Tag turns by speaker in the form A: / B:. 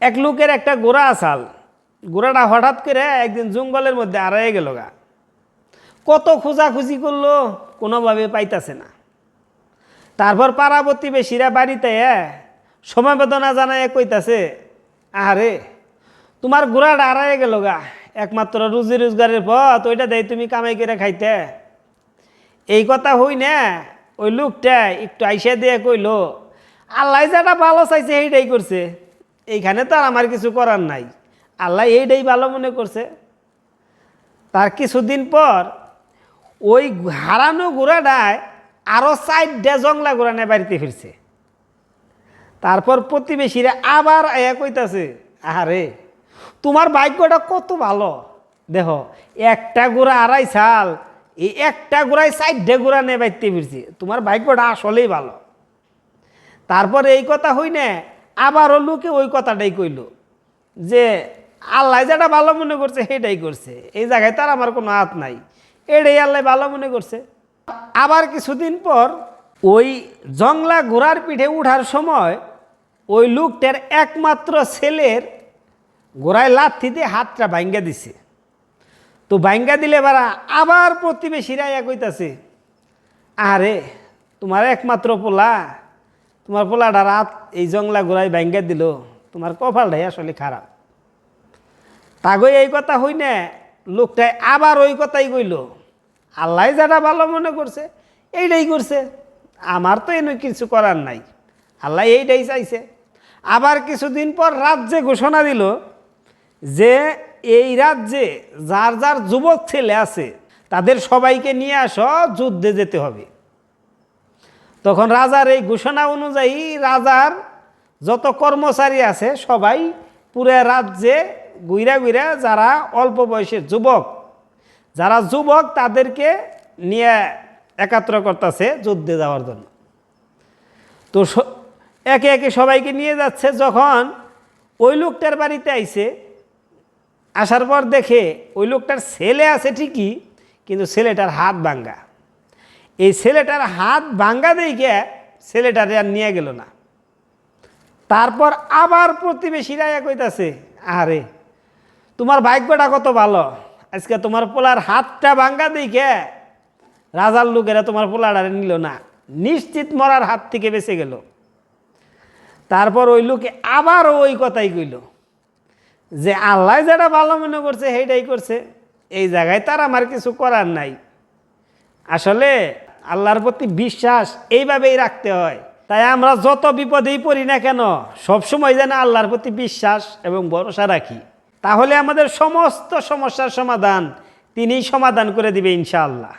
A: এক লোকের একটা গোড়া আসাল। গোড়াটা হঠাৎ করে একদিন জঙ্গলের মধ্যে আড়াই গেল গা। কত খোঁজাখুঁজি করল, কোনোভাবে পাইতাছে না। তারপর পাড়া প্রতিবেশীরা বাড়িতে সমবেদনা জানায় কইতাছে আরে তোমার গোড়াটা আড়াই গেল গা। একমাত্র রুজি রোজগারের পথ, ওইটা দেয় তুমি কামাই করে খাইতে। এই কথা হই না, ওই লোকটা একটু আইসা দিয়ে কইলো, আল্লাহ যেটা ভালো চাইছে এইটাই করছে। এইখানে তো আর আমার কিছু করার নাই। আল্লাহ এইটাই ভালো মনে করছে। তার কিছুদিন পর ওই হারানো ঘোড়াটায় আরও সাইডটা জংলা ঘোড়া নিয়ে বাড়িতে ফিরছে। তারপর প্রতিবেশীরা আবার আয়া কইতাছে আরে তোমার ভাগ্যটা কত ভালো। দেখো, একটা গোড়া আড়াই সাল, এই একটা গোড়ায় সাইডে গোড়া নিয়ে বাড়িতে ফিরছে। তোমার ভাগ্যটা আসলেই ভালো। তারপর এই কথা হই না আবারও লোকে ওই কথাটাই কইল, যে আল্লাহ যেটা ভালো মনে করছে সেটাই করছে। এই জায়গায় তার আমার কোনো হাত নাই। এটাই আল্লাহ ভালো মনে করছে। আবার কিছুদিন পর ওই জংলা ঘোড়ার পিঠে উঠার সময় ওই লোকটার একমাত্র ছেলের ঘোড়ায় লাথিতে হাতটা ভাঙ্গা দিছে। তো ভাঙ্গা দিলে বারা আবার প্রতিবেশীরা এক হইতাছে আরে, তোমার একমাত্র পোলা তোমার পোলাটা রাত এই জংলা ঘোড়ায় ভাঙ্গা দিল। তোমার কপালটাই আসলে খারাপ। তাগই এই কথা হই না লোকটাই আবার ওই কথাই কইল। আল্লাহ যারা ভালো মনে করছে, এইটাই করছে। আমার তো এনে কিছু করার নাই। আল্লাহ এইটাই চাইছে। আবার কিছুদিন পর রাজ্যে ঘোষণা দিল যে, এই রাজ্যে যার যার যুবক ছেলে আছে, তাদের সবাইকে নিয়ে আসো, যুদ্ধে যেতে হবে। তখন রাজার এই ঘোষণা অনুযায়ী রাজার যত কর্মচারী আছে সবাই পুরো রাজ্যে গুইরা গুইরা যারা অল্প বয়সের যুবক, যারা যুবক তাদেরকে নিয়ে একাত্র করতেছে যুদ্ধে যাওয়ার জন্য। তো একে একে সবাইকে নিয়ে যাচ্ছে। যখন ওই লোকটার বাড়িতে আইছে, আসার পর দেখে ওই লোকটার ছেলে আছে ঠিকই, কিন্তু ছেলেটার হাত ভাঙ্গা। এই ছেলেটার হাত ভাঙ্গা দেখে ছেলেটারে আর নিয়ে গেল না। তারপর আবার প্রতিবেশীরা কইতাছে আরে তোমার ভাগ্যটা কত ভালো? আজকে তোমার পোলার হাতটা ভাঙ্গা দেখে রাজার লোকেরা তোমার পোলাটারে নিল না। নিশ্চিত মরার হাত থেকে বেঁচে গেল। তারপর ওই লোকে আবার ওই কথাই কইল, যে আল্লাহ যেটা ভালো মনে করছে, সেইটাই করছে। এই জায়গায় তার আমার কিছু করার নাই। আসলে আল্লাহর প্রতি বিশ্বাস এইভাবেই রাখতে হয়। তাই আমরা যত বিপদেই পড়ি না কেন সবসময় যেন আল্লাহর প্রতি বিশ্বাস এবং ভরসা রাখি। তাহলে আমাদের সমস্ত সমস্যার সমাধান তিনিই সমাধান করে দিবে ইনশাআল্লাহ।